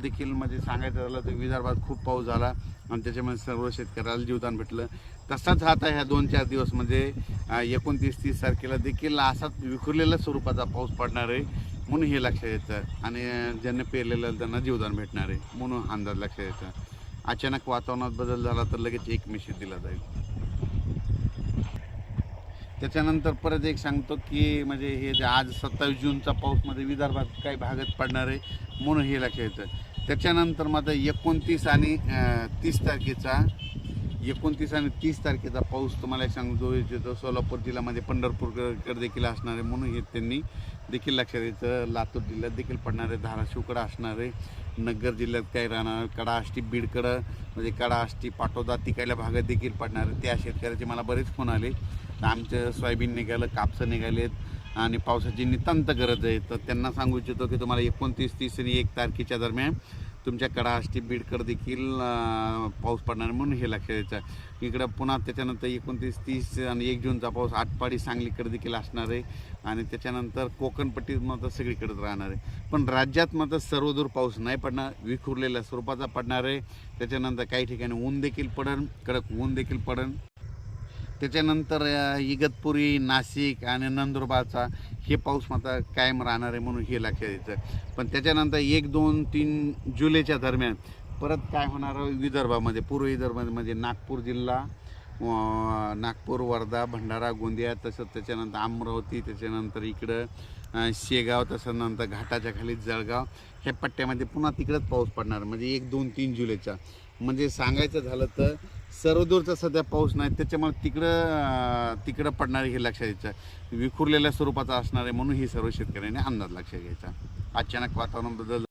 देखील म्हणजे सांगायचं झालं तर विदर्भात खूप पाऊस झाला आणि त्याच्यामुळे सर्व शेतकऱ्याला जीवदान भेटलं. तसाच आता ह्या दोन चार दिवस म्हणजे एकोणतीस तीस तारखेला देखील असाच विखुरलेल्या स्वरूपाचा पाऊस पडणार आहे म्हणून हे लक्षात येतं आणि ज्यांना ज्यांनी पेरलेलं त्यांना जीवदान भेटणार आहे म्हणून अंदाज लक्षात येतं अचानक वातावरणात बदल झाला तर लगेच एक मेसेज दिला जाईल. त्याच्यानंतर परत एक सांगतो की म्हणजे हे जे आज सत्तावीस जूनचा पाऊसमध्ये विदर्भात काही भागात पडणार आहे म्हणून हे लक्षात येतं त्याच्यानंतर मात्र एकोणतीस आणि तीस तारखेचा एकोणतीस आणि तीस तारखेचा पाऊस तुम्हाला एक सांगतो येतो सोलापूर जिल्ह्यामध्ये पंढरपूरकडे देखील असणार आहे म्हणून हे त्यांनी देखील लक्षात यायचं लातूर जिल्ह्यात देखील पडणार आहे धाराशिवकडं असणार आहे नगर जिल्ह्यात काही राहणार कडा आष्टी बीडकडं म्हणजे कडा आष्टी पाटोदा तिकडल्या भागात देखील पडणार आहे त्या शेतकऱ्याचे मला बरेच फोन आले. आमचं सोयाबीन निघालं कापसं निघालेत. आणि पावसाची नितांत गरज आहे. तर त्यांना सांगू इच्छितो की तुम्हाला एकोणतीस तीस आणि एक तारखेच्या दरम्यान तुमच्या कडा आष्टी देखील पाऊस पडणार आहे म्हणून हे लक्षात द्यायचं इकडं पुन्हा त्याच्यानंतर एकोणतीस तीस आणि एक जूनचा पाऊस आटपाडी सांगलीकडे देखील असणार आहे. आणि त्याच्यानंतर कोकणपट्टीत मात्र सगळीकडेच राहणार आहे. पण राज्यात मात्र सर्वदूर पाऊस नाही पडणार विखुरलेल्या स्वरूपाचा पडणार आहे. त्याच्यानंतर काही ठिकाणी ऊन देखील पडन कडक ऊन देखील पडन. त्याच्यानंतर इगतपुरी नाशिक आणि नंदुरबारचा हे पाऊस मात्र कायम राहणार आहे म्हणून हे लक्षात यायचं पण त्याच्यानंतर एक दोन तीन जुलैच्या दरम्यान परत काय होणार विदर्भामध्ये? पूर्व विदर्भामध्ये म्हणजे नागपूर जिल्हा नागपूर वर्धा भंडारा गोंदिया तसंच त्याच्यानंतर अमरावती त्याच्यानंतर इकडं शेगाव तसं नंतर घाटाच्या खाली जळगाव ह्या पट्ट्यामध्ये पुन्हा तिकडंच पाऊस पडणार. म्हणजे एक दोन तीन जुलैचा. म्हणजे सांगायचं झालं तर सर्वदूरचा सध्या पाऊस नाही. त्याच्यामुळे तिकडं तिकडं पडणार हे लक्षात घ्यायचं विखुरलेल्या स्वरूपाचा असणार आहे म्हणून ही सर्व शेतकऱ्यांनी अंदाज लक्षात घ्यायचा. अचानक वातावरण बदल